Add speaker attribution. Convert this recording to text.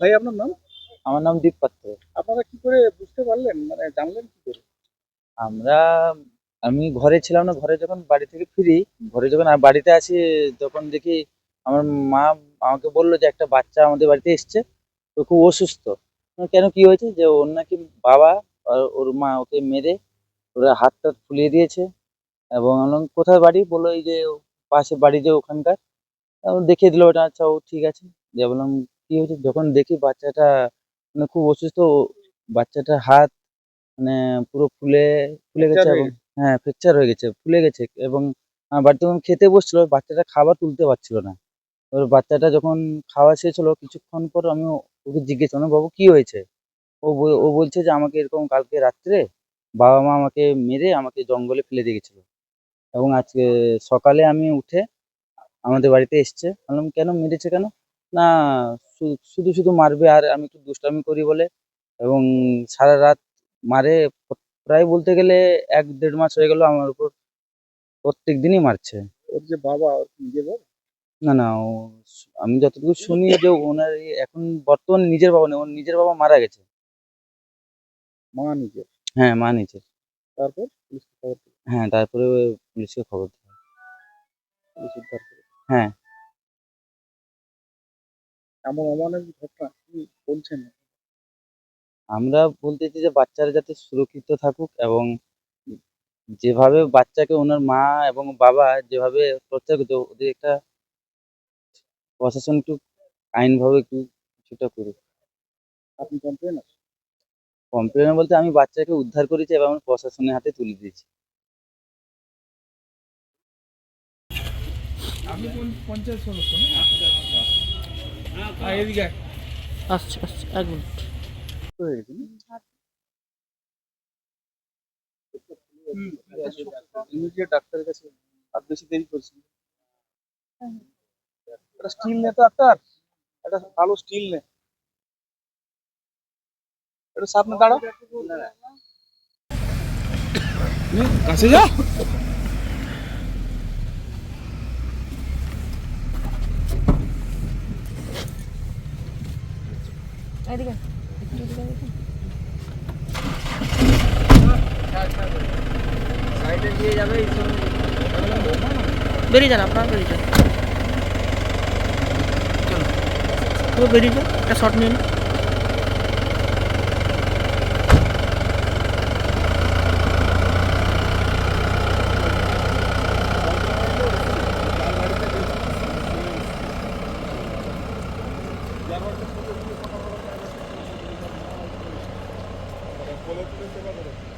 Speaker 1: ভাই আপনার নাম?
Speaker 2: আমার নাম দীপ পাত্র।
Speaker 1: আপনারা কি করে বুঝতে পারলেন? মানে জানলেন কি করে?
Speaker 2: আমরা আমি ঘরে ছিলাম না ঘরে যখন বাড়ি থেকে ফিরি ঘরে যখন আর বাড়িতে আসি তখন দেখি আমার মা আমাকে বলল যে একটা বাচ্চা আমাদের বাড়িতে এসছে তো খুব অসুস্থ। কেন কি হয়েছে? যে ওর নাকি বাবা আর ওর মা ওকে মেরে ওরা হাত টাত ফুলিয়ে দিয়েছে এবং কোথায় বাড়ি? বলল এই যে পাশে বাড়ি যে ওখানকার। দেখিয়ে দিল ওটা আচ্ছা ও ঠিক আছে। দিয়ে বললাম কি হয়েছে যখন দেখি বাচ্চাটা মানে খুব অসুস্থ বাচ্চাটার হাত মানে পুরো ফুলে ফুলে গেছে এবং হ্যাঁ ফ্র্যাকচার হয়ে গেছে ফুলে গেছে এবং বাড়িতে যখন খেতে বসছিল বাচ্চাটা খাবার তুলতে পারছিল না। এবার বাচ্চাটা যখন খাওয়া শেষ হলো কিছুক্ষণ পর আমি ওকে জিজ্ঞেস করলাম বাবু কি হয়েছে? ও ও বলছে যে আমাকে এরকম কালকে রাত্রে বাবা মা আমাকে মেরে আমাকে জঙ্গলে ফেলে দিয়ে গেছিল। এবং আজকে সকালে আমি উঠে আমাদের বাড়িতে এসছে। বললাম কেন মেরেছে কেন? না শুধু শুধু মারবে আর আমি একটু দুষ্টামি করি বলে। এবং সারা রাত মারে প্রায় বলতে গেলে এক দেড় মাস হয়ে গেল আমার উপর। প্রত্যেক দিনই মারছে।
Speaker 1: ওর যে বাবা ওর নিজের বাবা?
Speaker 2: না না ও আমি যতটুকু শুনি যে ওনার এখন বর্তমানে নিজের বাবা নেই ওর নিজের বাবা মারা গেছে।
Speaker 1: মা নিজের?
Speaker 2: হ্যাঁ মা নিজের।
Speaker 1: তারপর পুলিশকে খবর
Speaker 2: হ্যাঁ তারপরে পুলিশকে খবর দিল।
Speaker 1: পুলিশ উদ্ধার করে।
Speaker 2: হ্যাঁ।
Speaker 1: এমন অমানবিক ঘটনা কি বলছেন
Speaker 2: আমরা বলতেছি যে বাচ্চারা যাতে সুরক্ষিত থাকুক এবং যেভাবে বাচ্চাকে ওনার মা এবং বাবা যেভাবে টর্চার করছে ওদের একটা প্রশাসন একটু আইনভাবে একটু কিছুটা করুক।
Speaker 1: আপনি কমপ্লেন আছে
Speaker 2: কমপ্লেন বলতে আমি বাচ্চাকে উদ্ধার করেছি এবং আমি প্রশাসনের হাতে তুলে দিয়েছি।
Speaker 1: আমি কোন পঞ্চায়েত সদস্য না এদিকে
Speaker 3: আসছে আসছে এক মিনিট
Speaker 1: হয়ে গেছে ইমিডিয়েট ডাক্তারের কাছে আর বেশি দেরি করছি একটা স্টিল নে তো ডাক্তার একটা ভালো স্টিল নে এটা সামনে দাঁড়াও কাছে যা
Speaker 3: বেরিয়ে যান আপনারা বেরিয়ে যান চলো পুরো বেরিয়ে যান একটা শট নিন
Speaker 1: বলে তুলে সেবা করো